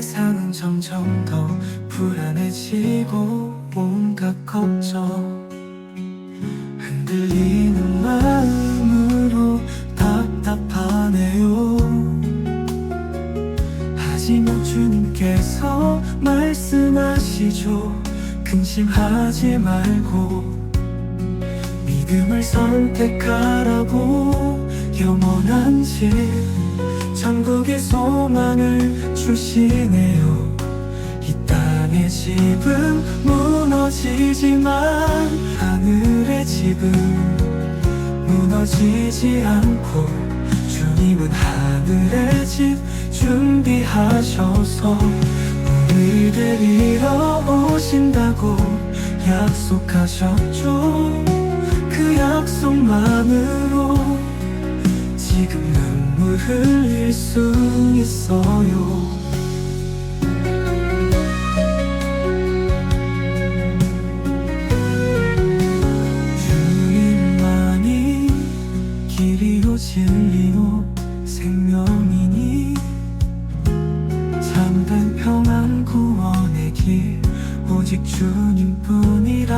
세상은 점점 더 불안해지고 온갖 걱정. 흔들리는 마음으로 답답하네요. 하지만 주님께서 말씀하시죠. 근심하지 말고 믿음을 선택하라고 영원한 집 천국의 소망을 주시네요. 이 땅의 집은 무너지지만 하늘의 집은 무너지지 않고 주님은 하늘의 집 준비하셔서 우리를 데리러 오신다고 약속하셨죠. 그 약속만으로 흘릴 수 있어요. 주님만이 길이요 진리요 생명이니 참된 평안 구원의 길 오직 주님뿐이라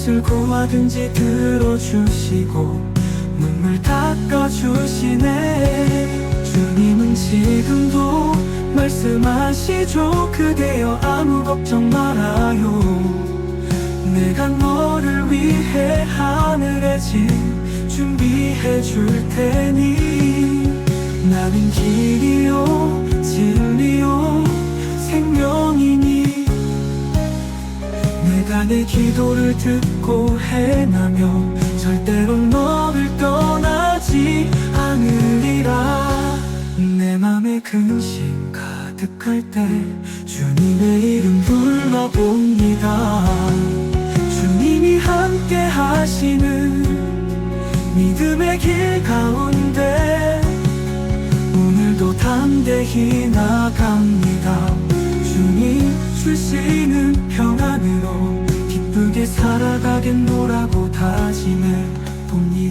무엇을 구하든지 들어주시고 눈물 닦아주시네. 주님은 지금도 말씀하시죠. 그대여 아무 걱정 말아요. 내가 너를 위해 하늘의 집 준비해 줄 테니 나는 길이요 내 기도를 듣고 행하며 절대로 너를 떠나지 않으리라. 내 맘에 근심 가득할 때 주님의 이름 불러봅니다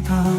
평